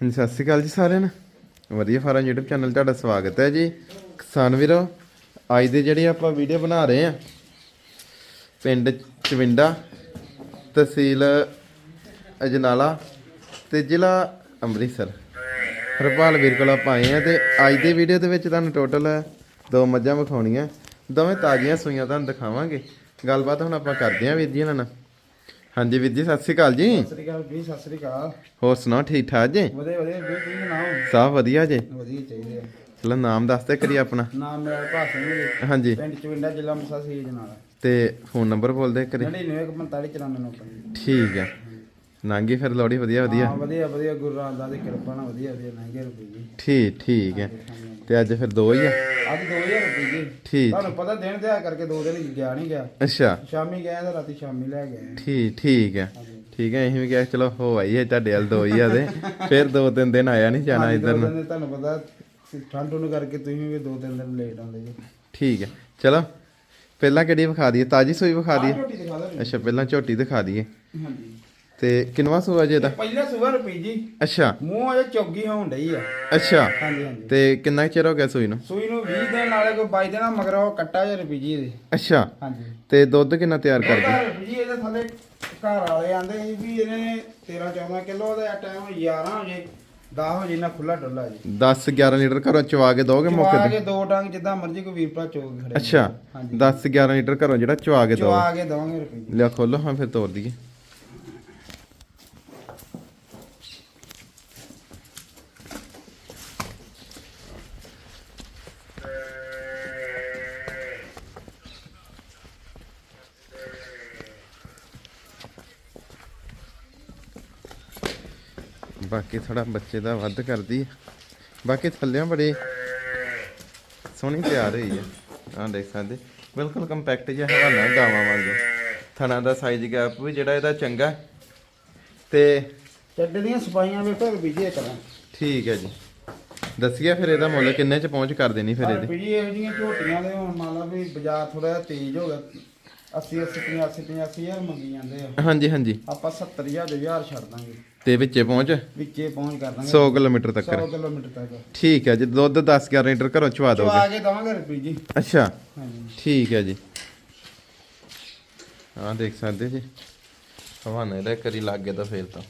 ਹਾਂਜੀ, ਸਤਿ ਸ਼੍ਰੀ ਅਕਾਲ ਜੀ ਸਾਰਿਆਂ ਨੂੰ। ਵਧੀਆ ਫਾਰਮ YouTube ਚੈਨਲ ਤੁਹਾਡਾ ਸਵਾਗਤ ਹੈ ਜੀ। ਕਿਸਾਨ ਵੀਰੋ, ਅੱਜ ਦੇ ਜਿਹੜੇ ਆਪਾਂ ਵੀਡੀਓ ਬਣਾ ਰਹੇ ਆ ਪਿੰਡ ਚਵਿੰਡਾ, ਤਹਿਸੀਲ ਅਜਨਾਲਾ ਤੇ ਜ਼ਿਲ੍ਹਾ ਅੰਮ੍ਰਿਤਸਰ। ਹਰਪਾਲ ਵੀਰ ਕੋਲ ਆਪਾਂ ਆਏ ਆ ਤੇ ਅੱਜ ਦੀ ਵੀਡੀਓ ਦੇ ਵਿੱਚ ਤੁਹਾਨੂੰ ਟੋਟਲ ਦੋ ਮੱਝਾਂ ਵਿਖਾਉਣੀਆਂ। ਦੋਵੇਂ ਤਾਜ਼ੀਆਂ ਸੂਈਆਂ ਤੁਹਾਨੂੰ ਦਿਖਾਵਾਂਗੇ। ਗੱਲਬਾਤ ਹੁਣ ਆਪਾਂ ਕਰਦੇ ਆਂ ਵੀਰ ਜੀ ਇਹਨਾਂ ਨਾਲ। ਹਾਂਜੀ ਵੀਰ ਜੀ ਸਤਿ ਸ਼੍ਰੀ ਅਕਾਲ ਜੀ। ਸਤਿ ਸ੍ਰੀ ਅਕਾਲ ਜੀ ਸਤਿ ਸ੍ਰੀ ਅਕਾਲ। ਹੋਰ ਸੁਣਾਓ ਠੀਕ ਠਾਕ ਜੀ? ਵਧੀਆ ਵਧੀਆ ਵੀ ਤੁਸੀਂ ਸੁਣਾਓ? ਸਭ ਵਧੀਆ ਜੀ। ਵਧੀਆ ਚਾਹੀਦੇ। ਆ ਚਲੋ ਨਾਮ ਦੱਸ ਦੇ ਕਰੀ ਆਪਣਾ। ਨਾਮ ਮੇਰਾ ਭਾਸਨ ਜੀ। ਹਾਂਜੀ। ਪਿੰਡ ਚਵਿੰਡਾ ਜ਼ਿਲ੍ਹਾ ਮੁਸਾ ਸੀ ਜਨਾਲਾ ਤੇ ਫੋਨ ਨੰਬਰ ਬੋਲ ਦੇ ਕਰੀ 994594 ਠੀਕ ਹੈ ਨਾਂਗੀ ਫਿਰ ਲੋੜੀ ਵਧੀਆ ਵਧੀਆ। ਹਾਂ ਵਧੀਆ ਵਧੀਆ ਗੁਰੂ ਰਾਮਦਾਸ ਦੀ ਕਿਰਪਾ ਨਾਲ ਵਧੀਆ ਵਧੀਆ ਲੰਘੇ ਰੁਪਏ ਜੀ ਠੀਕ ਠੀਕ ਹੈ ਤੇ ਅੱਜ ਫਿਰ ਦੋ ਹੀ ਆ। ਅੱਜ 2000 ਰੁਪਏ ਠੀਕ। ਤੁਹਾਨੂੰ ਪਤਾ ਦਿਨ ਦਿਹਾ ਕਰਕੇ ਦੋ ਦਿਨ ਗਿਆ ਨਹੀਂ ਗਿਆ। ਅੱਛਾ। ਸ਼ਾਮੀ ਗਿਆ ਤਾਂ ਰਾਤੀ ਸ਼ਾਮੀ ਲੈ ਗਏ ਠੀਕ ਠੀਕ ਹੈ ਠੀਕ ਹੈ ਅਸੀਂ ਵੀ ਕਿਹਾ ਚਲੋ ਹੋ ਆਈ ਹੈ ਤੁਹਾਡੇ ਵੱਲ ਦੋ ਹੀ ਆ ਤੇ। ਫਿਰ ਦੋ ਤਿੰਨ ਦਿਨ ਆਇਆ ਨਹੀਂ ਜਾਣਾ ਦੋ ਇੱਧਰ ਨੂੰ। ਤੁਹਾਨੂੰ ਪਤਾ ਠੰਡ ਨੂੰ ਕਰਕੇ ਤੁਸੀਂ ਵੀ ਦੋ ਤਿੰਨ ਦਿਨ ਲੇਟ ਆਉਂਦੇ ਜੀ। ਠੀਕ ਹੈ ਚਲੋ ਪਹਿਲਾਂ ਕਿਹੜੀ ਵਿਖਾ ਦਈਏ? ਤਾਜੀ ਸੂਈ ਵਿਖਾ ਦਈਏ? ਅੱਛਾ ਪਹਿਲਾਂ ਝੋਟੀ ਦਿਖਾ ਦਈਏ। ਹਾਂਜੀ। ਤੇ ਕਿੰਨਵਾ ਸੂਆ ਜੇ ਦਾ ਪਹਿਲਾ ਸੁਬਹ ਰੁਪਏ ਜੀ। ਅੱਛਾ। ਮੂੰਹ ਅਜੇ ਚੌਗੀ ਹੋਣ ਡਈ ਆ। ਅੱਛਾ। ਹਾਂਜੀ ਹਾਂਜੀ। ਤੇ ਕਿੰਨਾ ਕੁ ਚਿਰ ਹੋ ਗਿਆ ਸੂਈ ਨੂੰ? ਸੂਈ ਨੂੰ 20 ਦਿਨ ਨਾਲੇ ਕੋਈ 22 ਦਿਨਾਂ ਮਗਰ ਉਹ ਕੱਟਾ ਜੇ ਰੁਪਏ ਜੀ ਇਹਦੇ। ਅੱਛਾ। ਹਾਂਜੀ। ਤੇ ਦੁੱਧ ਕਿੰਨਾ ਤਿਆਰ ਕਰਦੀ? ਘਰ ਜੀ ਇਹਦੇ ਥੱਲੇ ਘਰ ਵਾਲੇ ਆਂਦੇ ਸੀ ਵੀ ਇਹਨੇ 13 14 ਕਿਲੋ ਦਾ ਟਾਈਮ 11 ਵਜੇ 10 ਵਜੇ ਨਾਲ ਖੁੱਲਾ ਡੁੱਲਾ ਜੀ। 10 11 ਲੀਟਰ ਘਰੋਂ ਚਵਾ ਕੇ ਦੋਗੇ ਮੌਕੇ ਚਵਾ ਤੇ? ਕੇ ਦੋ ਟੰਗ ਜਿੱਦਾਂ ਮਰਜ਼ੀ ਕੋਈ ਵੀਰ ਭਰਾ ਚੋਗ ਖੜੇ ਅੱਛਾ। ਹਾਂਜੀ। 10 11 ਲੀਟਰ ਘਰੋਂ ਜਿਹੜਾ ਚਵਾ ਕੇ ਦੋ ਚਵਾ ਕੇ ਦਵਾਂਗੇ ਰੁਪਏ ਜੀ। ਲਿਆ ਖੋਲੋ ਹਾਂ ਫਿਰ ਤੋੜ ਦਈਏ। ਬਾਕੀ ਥੋੜਾ ਬੱਚੇ ਦਾ ਵੱਧ ਕਰਦੀ ਬਾਕੀ ਥੱਲਿਆਂ ਬੜੇ ਸੋਹਣੀ ਤਿਆਰ ਹੋਈ ਹੈ ਆਹ ਦੇਖ ਸਕਦੇ। ਬਿਲਕੁਲ ਕੰਪੈਕਟ ਜਿਹਾ ਹਵਾਨਾ ਗਾਵਾਂ ਵਾਂਗੂ। ਥਣਾ ਦਾ ਸਾਈਜ਼ ਗੈਪ ਵੀ ਜਿਹੜਾ ਇਹਦਾ ਚੰਗਾ। ਤੇ ਚੱਡ ਦੀਆਂ ਸਫਾਈਆਂ ਵੇਖੋ ਰੁਪਏ ਜੀ ਕਰਾਂ ਠੀਕ ਹੈ ਜੀ। ਦੱਸਿਆ ਫਿਰ ਇਹਦਾ ਮੁੱਲ ਕਿੰਨੇ ਚ ਪਹੁੰਚ ਕਰ ਦੇਣੀ ਫਿਰ ਇਹਦੀ? ਰੁਪਏ ਜੀ ਇਹੋ ਜਿਹੀਆਂ ਝੋਟੀਆਂ ਦੇ ਹੁਣ ਮੰਨ ਲਾ ਵੀ ਬਾਜ਼ਾਰ ਥੋੜਾ ਜਿਹਾ ਤੇਜ਼ ਹੋ ਗਿਆ 80 80 85 85 ਹਜ਼ਾਰ ਮੰਗੀ ਜਾਂਦੇ ਆ। ਹਾਂਜੀ ਹਾਂਜੀ। ਆਪਾਂ 70000 ਦੇ ਹਜ਼ਾਰ ਛੱਡ ਦਾਂਗੇ। ਤੇ ਵਿੱਚੇ ਪਹੁੰਚ? ਵਿੱਚੇ ਪਹੁੰਚ ਕਰ ਦਾਂਗੇ। 100 ਕਿਲੋਮੀਟਰ ਤੱਕ। 100 ਕਿਲੋਮੀਟਰ ਤੱਕ। ਠੀਕ ਹੈ ਜੀ ਦੁੱਧ 10 11 ਲੀਟਰ ਘਰੋਂ ਚਵਾ ਦੋਗੇ? ਚਵਾ ਕੇ ਦਵਾਂਗੇ ਰੁਪਏ ਜੀ। ਅੱਛਾ। ਹਾਂਜੀ। ਠੀਕ ਹੈ ਜੀ। ਆਹ ਦੇਖ ਸਕਦੇ ਜੀ। ਹਵਾਨਾ ਕਰੀ ਲੱਗ ਗਿਆ ਤਾਂ ਫੇਰ ਤਾਂ।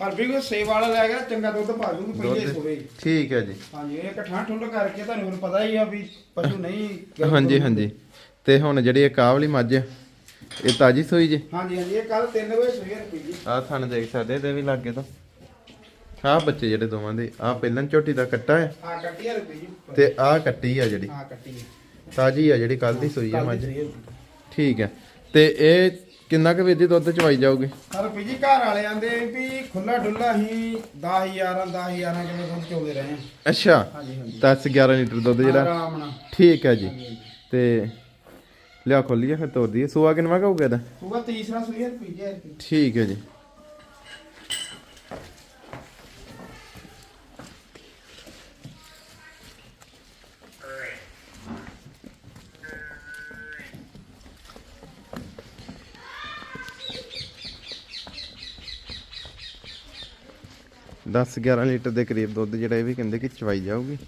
ਕੋਈ ਸੇਵ ਵਾਲਾ ਲੈ ਗਿਆ ਚੰਗਾ ਦੁੱਧ ਪਾ ਦੂੰਗੀ ਪਹਿਲੇ ਸੋਵੇ। ਠੀਕ ਹੈ ਜੀ। ਹਾਂਜੀ ਇਹ ਇਕੱਠਾ ਠੁੰਡ ਕਰਕੇ ਤੁਹਾਨੂੰ ਹੁਣ ਪਤਾ ਹੀ ਆ ਵੀ ਪਸ਼ੂ ਨਹੀਂ ਹਾਂਜੀ। ਹਾਂਜੀ। ਤੇ ਹੁਣ ਜਿਹੜੀ ਇਹ ਕਾਹ ਵਾਲੀ ਮੱਝ ਹੈ, ਇਹ ਤਾਜੀ ਸੂਈ ਜੀ? ਹਾਂਜੀ ਹਾਂਜੀ ਇਹ ਕੱਲ 3 ਵਜੇ ਸੋਈ ਰੁਪਏ ਜੀ। ਆਹ ਥਣ ਦੇਖ ਸਕਦੇ ਇਹਦੇ ਵੀ ਲੱਗੇ ਤਾਂ। ਆਹ ਬੱਚੇ ਜਿਹੜੇ ਦੋਵਾਂ ਦੇ ਆਹ ਪਹਿਲਾਂ ਝੋਟੀ ਦਾ ਕੱਟਾ ਹੈ? ਆ ਕੱਟੀ ਰੁਪਏ ਜੀ। ਤੇ ਆਹ ਕੱਟੀ ਆ ਜਿਹੜੀ। ਆ ਕੱਟੀ ਤਾਜੀ ਆ ਜਿਹੜੀ ਕੱਲ ਦੀ ਸੂਈ ਆ ਮੱਝ। ਆ। ਠੀਕ ਹੈ। ਤੇ ਇਹ ਕਿੰਨਾ ਕੁ ਜੀ ਦੁੱਧ ਚਵਾਈ ਜਾਊਗੀ? ਹਾਂ ਰੁਪਏ ਜੀ ਘਰ ਵਾਲੇ ਆਂਦੇ ਵੀ ਖੁੱਲਾ ਡੁੱਲਾ ਹੀ 10000 10000 ਕਿਲੋ ਦੁੱਧ ਚੋਦੇ ਰਹੇ ਆ। ਅੱਛਾ ਹਾਂਜੀ ਹਾਂਜੀ। 10 11 ਲੀਟਰ ਦੁੱਧ ਜਿਹੜਾ। ਆਰਾਮ ਨਾਲ। ਠੀਕ ਹੈ ਜੀ। ਤੇ ਲਿਆ ਖੋਲੀਏ ਫਿਰ ਤੋਰ ਦਈਏ। ਸੂਆ ਕਿੰਨਾ ਕਹੂਗਾ ਇਹਦਾ? ਸੂਗਾ ਤੀਸਰਾ ਸੂਈ। ਠੀਕ ਹੈ ਜੀ। ਦਸ 11 ਲੀਟਰ ਦੇ ਕਰੀਬ ਦੁੱਧ ਜਿਹੜਾ ਇਹ ਵੀ ਕਹਿੰਦੇ ਕਿ ਚਵਾਈ ਜਾਊਗੀ।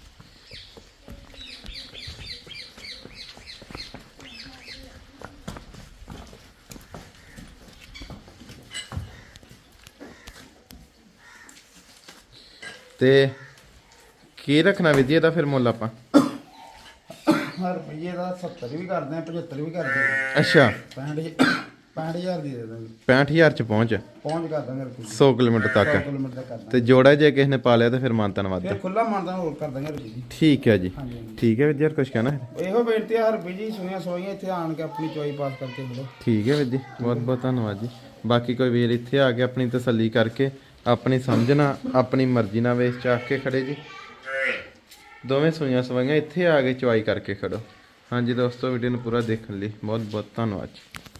ਤੇ ਕੀ ਰੱਖਣਾ ਵਿਧੀ ਇਹਦਾ ਫਿਰ ਮੁੱਲ ਆਪਾਂ? ਹਾਂ ਰੁਪਏ ਦਾ 70 ਵੀ ਕਰਦੇ ਆ 75 ਵੀ ਕਰਦੇ ਆ। ਅੱਛਾ। 65 65000 ਦੀ ਦੇ ਦਾਂਗੇ। 65000 ਚ ਪਹੁੰਚ। ਪਹੁੰਚ ਕਰ ਦਾਂਗੇ ਰੁਪਏ 100 ਕਿਲੋਮੀਟਰ 100 ਤੱਕ ਕਿਲੋਮੀਟਰ ਤੱਕ ਕਰ ਦਾਂਗੇ। ਤੇ ਜੋੜਾ ਜੇ ਕਿਸੇ ਨੇ ਪਾ ਲਿਆ ਤਾਂ ਫਿਰ ਮਾਨਤਨ ਵੱਧ। ਫਿਰ ਖੁੱਲਾ ਮੰਨਦਾ ਹੋਰ ਕਰ ਦਾਂਗੇ ਰੁਪਏ ਜੀ ਠੀਕ ਹੈ ਜੀ। ਹਾਂਜੀ ਠੀਕ ਹੈ ਵਿਦਿਆਰ ਕੁਛ ਕਹਿਣਾ? ਹੈ? ਇਹੋ ਬੇਨਤੀ ਆ ਹਰ ਜੀ ਸੁਣਿਆ ਸੋਈਆਂ ਇੱਥੇ ਆਣ ਕੇ ਆਪਣੀ ਚੋਈ ਪਾਸ ਕਰਕੇ ਮਿਲੋ ਠੀਕ ਹੈ ਵੀਰ ਜੀ ਬਹੁਤ ਬਹੁਤ ਧੰਨਵਾਦ ਜੀ। ਬਾਕੀ ਕੋਈ ਵੀਰ ਇੱਥੇ ਆ ਕੇ ਆਪਣੀ ਤਸੱਲੀ ਕਰਕੇ ਆਪਣੀ ਸਮਝਣਾ ਆਪਣੀ ਮਰਜ਼ੀ ਨਾਲ ਵੇਚ ਚਾਕ ਕੇ ਖੜੇ ਜੀ। ਦੋਵੇਂ ਸੂਈਆਂ ਸਵਾਈਆਂ ਇੱਥੇ ਆ ਕੇ ਚੁਆਈ ਕਰਕੇ ਖੜੋ। ਹਾਂਜੀ ਦੋਸਤੋ ਵੀਡੀਓ ਨੂੰ ਪੂਰਾ ਦੇਖਣ ਲਈ ਬਹੁਤ ਬਹੁਤ ਧੰਨਵਾਦ ਜੀ।